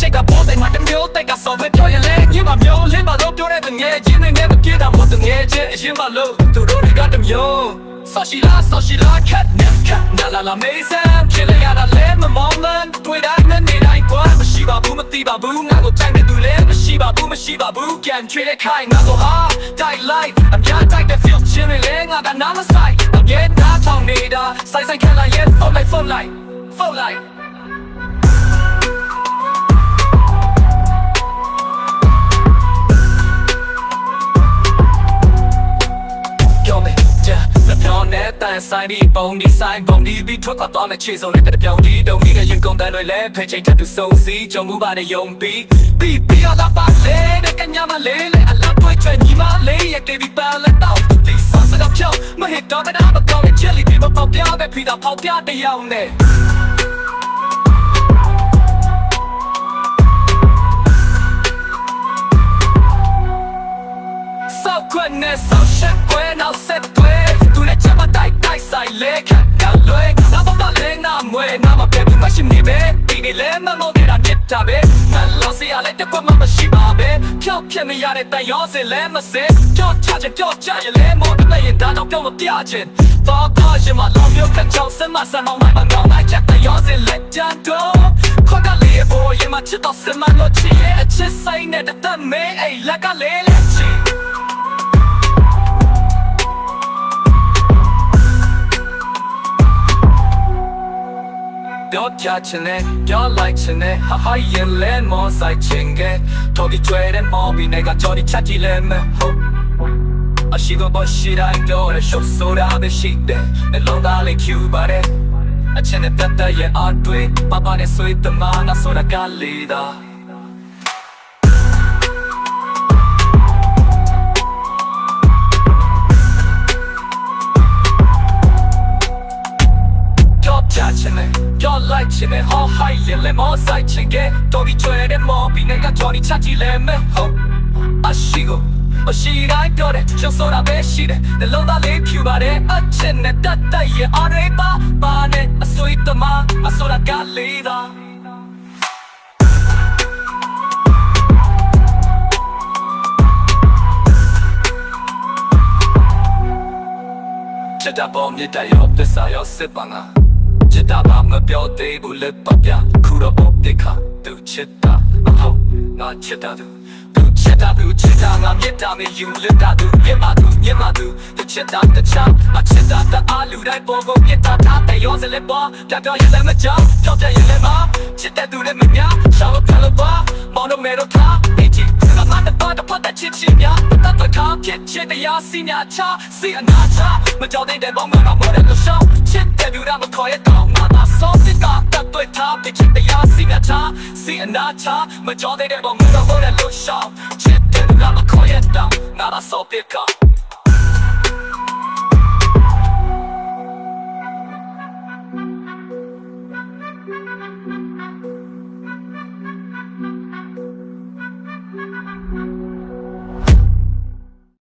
ချိတ်ကပေါ်တဲ့မှာတမျိုးတိတ်ကစော်ပဲပြောရင်လဲညီမမျိုးလင်းပါလို့ပြောတဲ့တငယ်ချင်းတွေနဲ့မပြေတာမဟုတ်တငယ်ချင်းအရင်မလို့သူတို့တွေကတမျိုးဆော်ရှိလာဆော်ရှိလာခတ်နေခတ်နာလာလာမေးစမ်းချစ်လိုက်ရတာလဲမမောင်းလန်းတွေ့တိုင်းနဲ့နေတိုင်းကွာမရှိပါဘူးမသိပါဘူးငါကိုတိုင်းတဲ့သူလဲမရှိပါဘူးမရှိပါဘူးကန်ချွေတဲ့ခိုင်ငါကိုဟာတိုက်လိုက်အများတိုက်တဲ့ feel ချင်းတွေလဲငါကနားမဆိုင်အမြဲတမ်းထောင်နေတာဆိုင်ဆိုင်ခံလိုက်ရဲ့ phone like phone like phone like ပြော ဆိုင်ဒီပုံဒီဆိုင်ပုံဒီပြီးထွက်ခွာသွားမယ်ခြေစုံနဲ့တပြောင်ဒီတုံဒီကရင်ကုန်တန်တွေလဲဖဲချိတ်ထပ်သူစုံစီကြုံမှုပါနဲ့ယုံပြီးပြီးပြီးရတာပါလေတဲ့ကညာမလေးလေအလားတွေ့ချွေညီမလေးရဲ့ baby ပန်လက်တော့ဒီဆန်းစတော့ဖြောင်းမဟစ်တော့တာမကောင်းတဲ့ jelly ပြီးမပေါက်ပြပဲဖီတာပေါက်ပြတဲ့ရောင်းနဲ့ဆောက်ခွက်နဲ့ဆောက်ရှက်ခွဲနောက်ဆက် တကွမမရှိပါပဲဖြောက်ပြမရတဲ့တန်ရောစင်လဲမစင်ကြောက်ချချကြောက်ချရလဲမောတလဲရင်ဒါတော့ပြောမပြချင်တော့ကောရှင်မလောမျိုးကကြောက်စမဆမောင်းမမနောင်းလိုက်ချက်တန်ရောစင်လက်ကြမ်းတော့ခေါ်ကလေးဘောရင်မချစ်တော့စမလို့ချစ်ရဲ့အချစ်ဆိုင်နဲ့တတ်မဲအိလက်ကလေးလက် ပြောပြချင်တယ်ပြောလိုက်ချင်တယ်ဟာဟာရင်လဲမောဆိုင်ချင်ခဲ့တော်ဒီကျွဲတဲ့မော်ဘီနဲ့ကကြော်ဒီချက်ကြည့်လဲမဟုတ်အရှိတော့ရှိတိုင်းတော့ရရှုပ်ဆိုတာပဲရှိတယ်နှလုံးသားလေးဖြူပါတယ်အချင်တဲ့တတ်ရဲ့အတွေ့ပပနဲ့ဆွေးတမနာဆိုတာကလေးသားပြောပြချင်တယ်ပြော လိုက်ချင်တယ်ဟောဟိုင်လင်လေမောဆိုင်ချင်ခဲ့တော်ဒီကျွဲတဲ့မော်ဘီနဲ့ကကြော်ဒီချက်ကြည့်လဲမဟုတ်အရှိကိုအရှိတိုင်းပြောတယ်ကျုပ်ဆိုတာပဲရှိတယ်နှလုံးသားလေးဖြူပါတယ်အချင်နဲ့တတ်တတ်ရဲ့အားတွေပါပါနဲ့အဆွေးတမအဆိုတာကလေးသာချစ်တာပေါ်မြစ်တရောသစ္စာရောစစ်ပါငါချစ် တာပါမပြောသေးဘူးလက်ပပြခုတော့ပေါ်တိခါသူချစ်တာမဟုတ်ငါချစ်တာသူသူချစ်တာသူချစ်တာငါမြစ်တာမယူလက်တာသူမြတ်ပါသူမြတ်ပါသူသူချစ်တာတချမ်းအချစ်တာတအားလူတိုင်းပေါ်ကိုမြစ်တာထားတဲ့ရောစလဲပေါ်ပြပြရလဲမကြောက်ကြောက်ပြရလဲမချစ်တဲ့သူလည်းမများရှောက်ပြလို့ပါမောင်တို့မဲတို့ထားအချစ်ငါမတတော့တပတ်တဲ့ချစ်ချင်များတတ်တော့ထားဖြစ်ချစ်တရားစီညာချစီအနာချမကြောက်တဲ့ဘောင်းကတော့မော်တယ်လို့ရှောင်း ချစ်တဲ့လူကမခေါ်ရတော့ငါသာစောစစ်ကတတ်တွေ့ထားဖြစ်ချစ်တရားစီညာချစီအနာချမကြောက်တဲ့ဘောင်းကတော့မော်တယ်လို့ရှောင်းချစ်တဲ့လူကမခေါ်ရတော့ငါသာစောစစ်က